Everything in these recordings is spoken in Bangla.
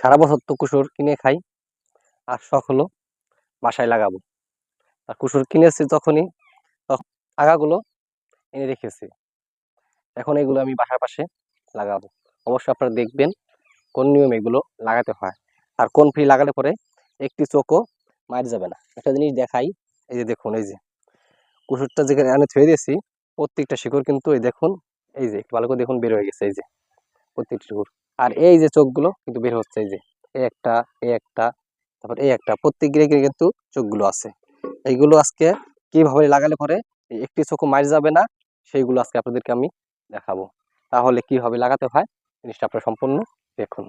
সারা বছর তো কুসুর কিনে খাই, আর শখ হলো বাসায় লাগাবো। আর কুসুর কিনেছি তখনই তখন আগাগুলো এনে রেখেছি। এখন এগুলো আমি বাসার পাশে লাগাবো। অবশ্যই আপনারা দেখবেন কোন নিয়মে এগুলো লাগাতে হয়। আর কোন ফ্রি লাগালে পরে একটি চোখও মার যাবে না। একটা জিনিস দেখাই, এই যে দেখুন, এই যে। কুসুরটা যেখানে আমি থুয়ে দিয়েছি, প্রত্যেকটা শিকড় কিন্তু এই দেখুন, এই যে, একটু ভালো করে দেখুন, বের হয়ে গেছে, এই যে। প্রত্যেকটা শিকড়। আর এই যে চোখগুলো কিন্তু বের হচ্ছে, এই যে এই একটা এই একটা, তারপর এই একটা, প্রত্যেক গিরে কিন্তু চোখগুলো আছে। এইগুলো আজকে কীভাবে লাগালে পরে একটি চোখও মার যাবে না, সেইগুলো আজকে আপনাদেরকে আমি দেখাবো। তাহলে কীভাবে লাগাতে হয়, জিনিসটা আপনারা সম্পূর্ণ দেখুন।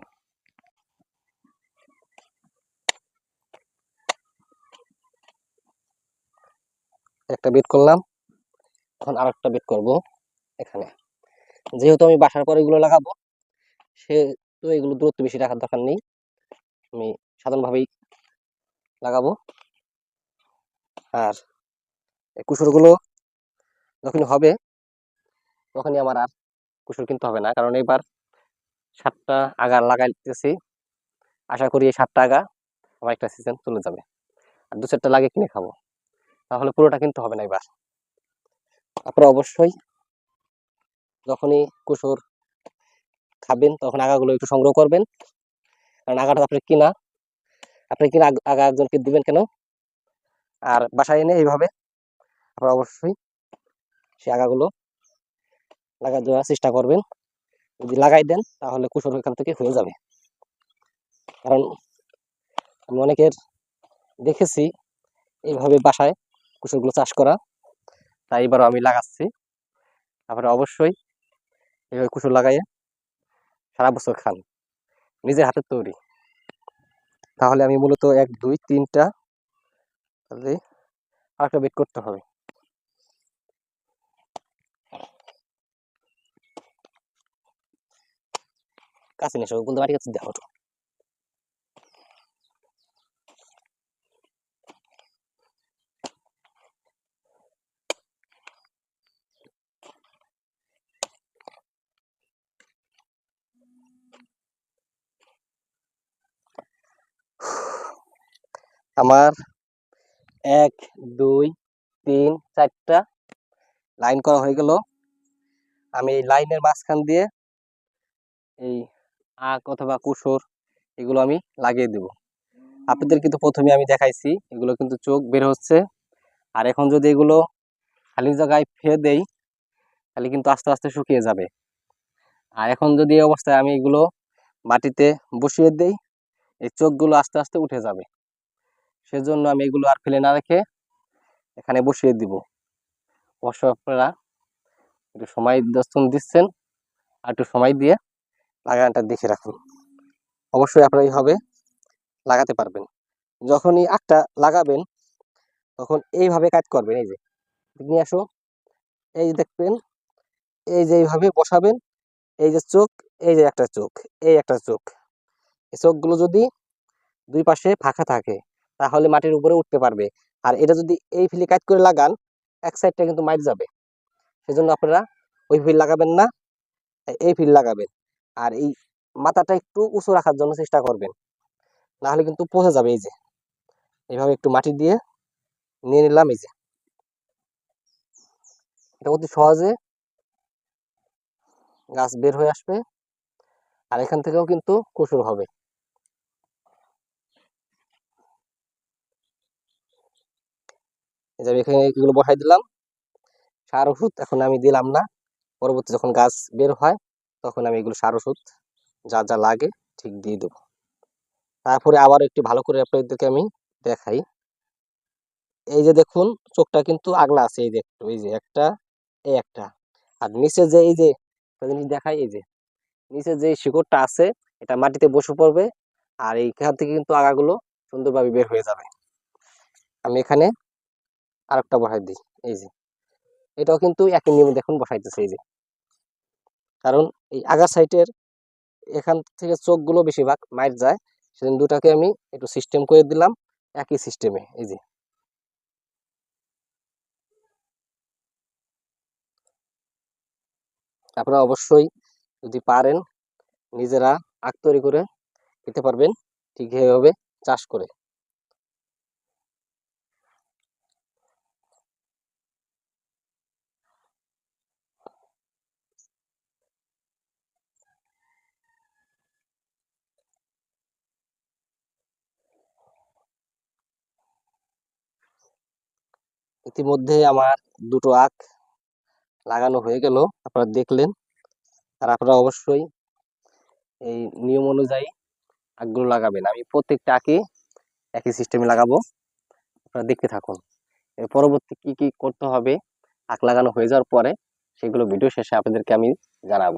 একটা বেট করলাম, এখন আর একটা বেট করব এখানে। যেহেতু আমি বাসার পরে এগুলো লাগাবো সে তো এগুলো দূরত্ব বেশি রাখার দরকার নেই। আমি সাধারণভাবেই লাগাবো। আর কুসুরগুলো যখনই হবে, তখনই আমার আর কুসুর কিনতে হবে না। কারণ এবার সাতটা আগা লাগাইতেছি। আশা করি এই সাতটা আগা আমার একটা সিজন চলে যাবে। আর দু চারটা লাগে কিনে খাব। তাহলে পুরোটা কিনতে হবে না এবার আপনারা অবশ্যই যখনই কুসুর খাবেন, তখন আগাগুলো একটু সংগ্রহ করবেন। কারণ আগাটা আপনি কিনা আপনি কিনা আগা একজনকে দিবেন কেন? আর বাসায় এনে এইভাবে আপনারা অবশ্যই সেই আগাগুলো লাগা দেওয়ার চেষ্টা করবেন। যদি লাগাই দেন, তাহলে কুসুর এখান থেকে হয়ে যাবে। কারণ আমি অনেকের দেখেছি, এইভাবে বাসায় কুসুরগুলো চাষ করা। তাই এবারও আমি লাগাচ্ছি। আপনারা অবশ্যই এইভাবে কুসুর লাগাইয়ে সারা বছর খান। নিজের হাতে তৈরি। তাহলে আমি মূলত এক, দুই, তিনটা তাহলে আরেকটা বেট করতে হবে। কাছে নেশো বলতে বাড়ি কাছে দেখো আমার এক, দুই, তিন, চারটা লাইন করা হয়ে গেল। আমি এই লাইনের মাঝখান দিয়ে এই আখ অথবা কুসুর এগুলো আমি লাগিয়ে দেব। আপনাদের কিন্তু প্রথমে আমি দেখাইছি, এগুলো কিন্তু চোখ বের হচ্ছে। আর এখন যদি এগুলো খালি জায়গায় ফেলে দেই, তাহলে কিন্তু আস্তে আস্তে শুকিয়ে যাবে। আর এখন যদি এই অবস্থায় আমি এগুলো মাটিতে বসিয়ে দেই, এই চোখগুলো আস্তে আস্তে উঠে যাবে। সেজন্য আমি এগুলো আর ফেলে না রেখে এখানে বসিয়ে দিব। অবশ্য আপনারা একটু সময় দর্শন দিচ্ছেন, আর একটু সময় দিয়ে লাগানটা দেখে রাখুন। অবশ্যই আপনারা এইভাবে লাগাতে পারবেন। যখনই আটটা লাগাবেন, তখন এইভাবে কাজ করবেন, এই যে। নিয়ে আসো। এই যে দেখবেন, এই যে এইভাবে বসাবেন, এই যে চোখ, এই যে একটা চোখ, এই একটা চোখ। এই চোখগুলো যদি দুই পাশে ফাঁকা থাকে তাহলে মাটির উপরে উঠতে পারবে। আর এটা যদি এই ফিলে কাজ করে লাগান, এক সাইডটা কিন্তু মাইট যাবে। সেজন্য আপনারা ওই ফিল লাগাবেন না, এই ফিল লাগাবেন। আর এই মাথাটা একটু উঁচু রাখার জন্য চেষ্টা করবেন। না হলে কিন্তু পচে যাবে এই যে। এইভাবে একটু মাটি দিয়ে নিয়ে নিলাম এই যে। এটা অতি সহজে গাছ বের হয়ে আসবে। আর এখান থেকেও কিন্তু কুসুর হবে এই যে আমি এখানে এগুলো বসাই দিলাম। সার ওষুধ এখন আমি দিলাম না। পরবর্তী যখন গাছ বের হয়, তখন আমি এগুলো সার ওষুধ যা যা লাগে ঠিক দিয়ে দেবো। তারপরে আবার একটু ভালো করে আপনাদেরকে আমি দেখাই। এই যে দেখুন, চোখটা কিন্তু আগলা আছে, এই যে একটু, এই যে একটা, এই একটা। আর নিচে যে এই যে দেখাই, এই যে, নিচে যে শিকড়টা আছে, এটা মাটিতে বসে পড়বে, আর এইখান থেকে কিন্তু আগাগুলো সুন্দরভাবে বের হয়ে যাবে। আমি এখানে আরেকটা বসাই দিই, এই যে। এটাও কিন্তু একই নিয়মে দেখুন বসাইতেছে, এই যে। কারণ এই আগা সাইটের এখান থেকে চোখগুলো বেশিরভাগ মাইর যায়, সেদিন দুটাকে আমি একটু সিস্টেম করে দিলাম, একই সিস্টেমে এই যে। আপনারা অবশ্যই যদি পারেন, নিজেরা আখ তৈরি করে খেতে পারবেন, ঠিক এভাবে চাষ করে। ইতিমধ্যে আমার দুটো আখ লাগানো হয়ে গেল, আপনারা দেখলেন। আর আপনারা অবশ্যই এই নিয়ম অনুযায়ী আখগুলো লাগাবেন। আমি প্রত্যেকটা আখই একই সিস্টেমে লাগাবো। আপনারা দেখতে থাকুন। এর পরবর্তী কি কি করতে হবে? আখ লাগানো হয়ে যাওয়ার পরে সেগুলো ভিডিও শেষে আপনাদেরকে আমি জানাব।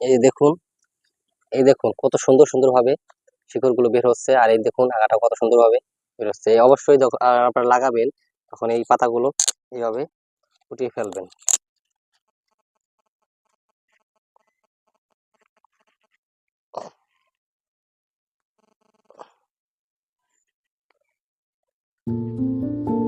এই দেখুন এই দেখুন কত সুন্দর সুন্দর ভাবে শিকড়গুলো বের হচ্ছে আর এই দেখুন আগাটা কত সুন্দর ভাবে বের হচ্ছে। অবশ্যই যখন আপনারা লাগাবেন তখন এই পাতাগুলো এইভাবে ফুটিয়ে ফেলবেন। আমার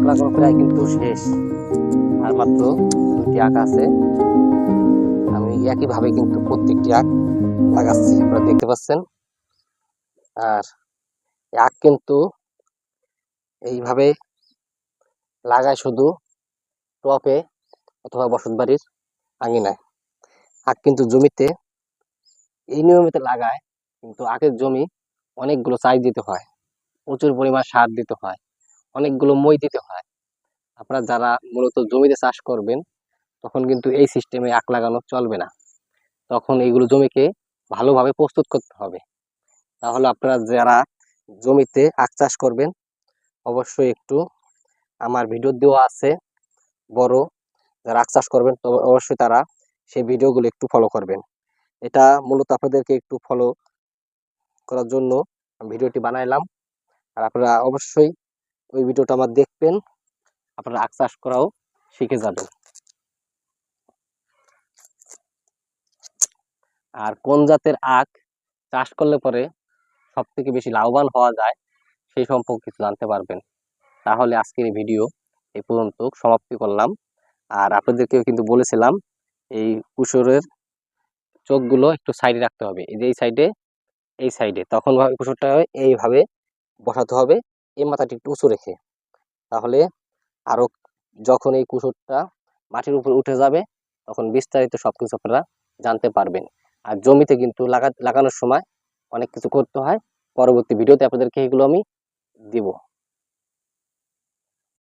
আখ লাগানো প্রায় কিন্তু শেষ। আর মাত্র দুটি আখ আছে। আমি একই ভাবে কিন্তু প্রত্যেকটি আখ লাগাচ্ছি, আপনারা দেখতে পাচ্ছেন। আর আখ কিন্তু এইভাবে লাগায় শুধু টপে অথবা বসত বাড়ির আঙিনায়। আখ কিন্তু জমিতে এই নিয়মিত লাগায় কিন্তু আখের জমি অনেকগুলো চাষ দিতে হয়, প্রচুর পরিমাণ সার দিতে হয়। অনেকগুলো মই দিতে হয়। আপনারা যারা মূলত জমিতে চাষ করবেন, তখন কিন্তু এই সিস্টেমে আখ লাগানো চলবে না। তখন এইগুলো জমিকে ভালোভাবে প্রস্তুত করতে হবে। তাহলে আপনারা যারা জমিতে আখ চাষ করবেন, অবশ্যই একটু আমার ভিডিও দেওয়া আছে। বড় যারা আখ চাষ করবেন, তো অবশ্যই তারা সেই ভিডিওগুলো একটু ফলো করবেন। এটা মূলত আপনাদেরকে একটু ফলো করার জন্য ভিডিওটি বানাইলাম। আর আপনারা অবশ্যই ওই ভিডিওটা আমার দেখবেন, আপনারা আখ চাষ করাও শিখে যাবেন। আর কোন জাতের আখ চাষ করলে পরে সব থেকে বেশি লাভবান হওয়া যায়, সেই সম্পর্কে কিছু জানতে পারবেন। তাহলে আজকের এই ভিডিও এই পর্যন্ত সমাপ্তি করলাম। আর আপনাদেরকেও কিন্তু বলেছিলাম, এই কুসুরের চোখগুলো একটু সাইডে রাখতে হবে। এই যে এই সাইডে এই সাইডে, তখন কুসুরটা এইভাবে বসাতে হবে। এই মাথাটি একটু উঁচু রেখে। তাহলে আরও যখন এই কুসুরটা মাটির উপর উঠে যাবে, তখন বিস্তারিত সব কিছু আপনারা জানতে পারবেন। আর জমিতে কিন্তু লাগা, লাগানোর সময় অনেক কিছু করতে হয়। পরবর্তী ভিডিওতে আপনাদেরকে এগুলো আমি দিব।